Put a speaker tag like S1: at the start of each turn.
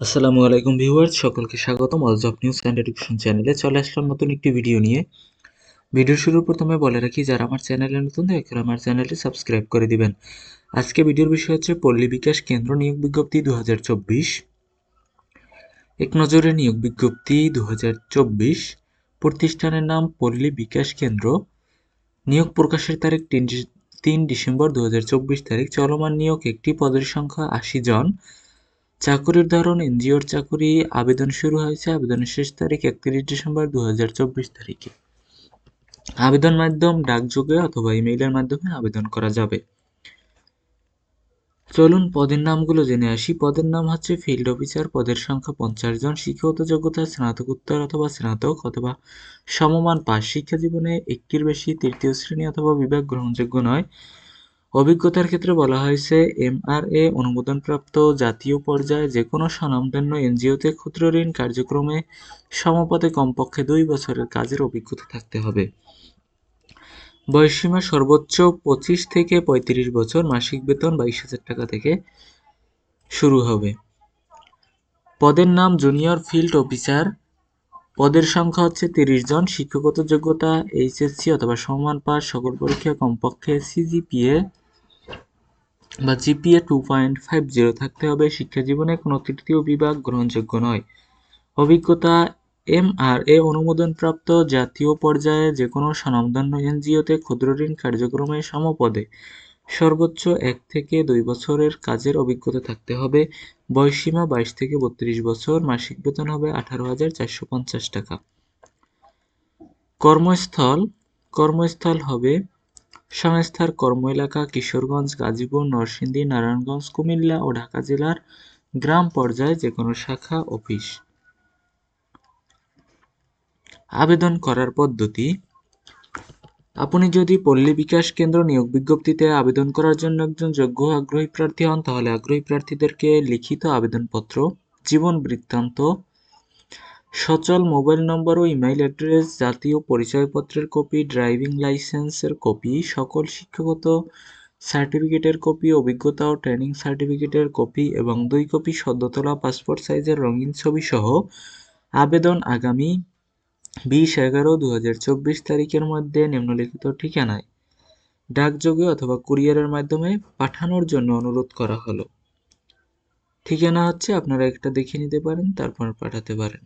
S1: আসসালামু আলাইকুম ভিউয়ার্স, সকলকে স্বাগতম। All job news and education চ্যানেলে চলে আসলাম নতুন একটি ভিডিও নিয়ে। ভিডিও শুরুর প্রথমে বলে রাখি, যারা আমার চ্যানেলে নতুন, দয়া করে আমার চ্যানেলটি সাবস্ক্রাইব করে দিবেন। আজকে ভিডিওর বিষয় হচ্ছে পল্লী বিকাশ কেন্দ্র নিয়োগ বিজ্ঞপ্তি দু এক নজরে নিয়োগ বিজ্ঞপ্তি দু হাজার চব্বিশ। প্রতিষ্ঠানের নাম পল্লী বিকাশ কেন্দ্র। নিয়োগ প্রকাশের তারিখ তিন তিন ডিসেম্বর দু হাজার চব্বিশ তারিখ। চলমান নিয়োগ একটি পদের সংখ্যা আশি জন। চাকুরির ধরন, এনজিওর চাকুরি, আবেদন শুরু হয়েছে আবেদনের শেষ তারিখ একত্রিশ ডিসেম্বর দু তারিখে। আবেদন মাধ্যম ডাকযোগে অথবা ইমেইলের মাধ্যমে আবেদন করা যাবে। চলুন পদের নামগুলো জেনে আসি। পদের নাম হচ্ছে ফিল্ড অফিসার। পদের সংখ্যা পঞ্চাশ জন। শিক্ষাগত যোগ্যতা স্নাতকোত্তর অথবা স্নাতক অথবা সমমান পাস শিক্ষা জীবনে একটির বেশি তৃতীয় শ্রেণি অথবা বিভাগ গ্রহণযোগ্য নয়। অভিজ্ঞতার ক্ষেত্রে বলা হয়েছে, এমআরএ অনুমোদনপ্রাপ্ত জাতীয় পর্যায়ে যে কোনো স্বনামধন্য এনজিওতে ক্ষুদ্র ঋণ কার্যক্রমে সমপদে কমপক্ষে দুই বছরের কাজের অভিজ্ঞতা থাকতে হবে। বয়সীমা সর্বোচ্চ পঁচিশ থেকে পঁয়ত্রিশ বছর, মাসিক বেতন বাইশ হাজার টাকা থেকে শুরু হবে। পদের নাম জুনিয়র ফিল্ড অফিসার। পদের সংখ্যা হচ্ছে তিরিশ জন, শিক্ষাগত যোগ্যতা, এইচএসসি অথবা সমান পাস, সকল পরীক্ষা কমপক্ষে সিজিপিএ বা GPA two point five zero থাকতে হবে, শিক্ষা জীবনে কোনো তৃতীয় বিভাগ গ্রহণযোগ্য নয়। অভিজ্ঞতা এম আর এ অনুমোদনপ্রাপ্ত জাতীয় পর্যায়ে যে কোনো স্বনামধন্য এনজিওতে ক্ষুদ্র ঋণ কার্যক্রমে সমপদে। সর্বোচ্চ এক থেকে দুই বছরের কাজের অভিজ্ঞতা থাকতে হবে। বয়সীমা বাইশ থেকে বত্রিশ বছর, মাসিক বেতন হবে আঠারো হাজার চারশো পঞ্চাশ টাকা। কর্মস্থল কর্মস্থল হবে সংস্থার কর্ম এলাকা কিশোরগঞ্জ, গাজীপুর, নরসিংদী, নারায়ণগঞ্জ, কুমিল্লা ও ঢাকা জেলার গ্রাম পর্যায়ে যে কোনো শাখা, অফিস। আবেদন করার পদ্ধতি। আপনি যদি পল্লী বিকাশ কেন্দ্র নিয়োগ বিজ্ঞপ্তিতে আবেদন করার জন্য একজন যোগ্য আগ্রহী প্রার্থী হন, তাহলে আগ্রহী প্রার্থীদেরকে লিখিত আবেদনপত্র, জীবন বৃত্তান্ত সচল মোবাইল নম্বর ও ইমেইল অ্যাড্রেস, জাতীয় পরিচয়পত্রের কপি, ড্রাইভিং লাইসেন্সের কপি, সকল শিক্ষাগত সার্টিফিকেটের কপি, অভিজ্ঞতা ও ট্রেনিং সার্টিফিকেটের কপি এবং দুই কপি সদ্য তোলা পাসপোর্ট সাইজের রঙিন ছবি সহ আবেদন আগামী বিশ এগারো দু হাজার চব্বিশ তারিখের মধ্যে নিম্নলিখিত ঠিকানায় ডাকযোগে অথবা কুরিয়ারের মাধ্যমে পাঠানোর জন্য অনুরোধ করা হলো। ঠিকানা হচ্ছে, আপনারা একটা দেখে নিতে পারেন, তারপর পাঠাতে পারেন।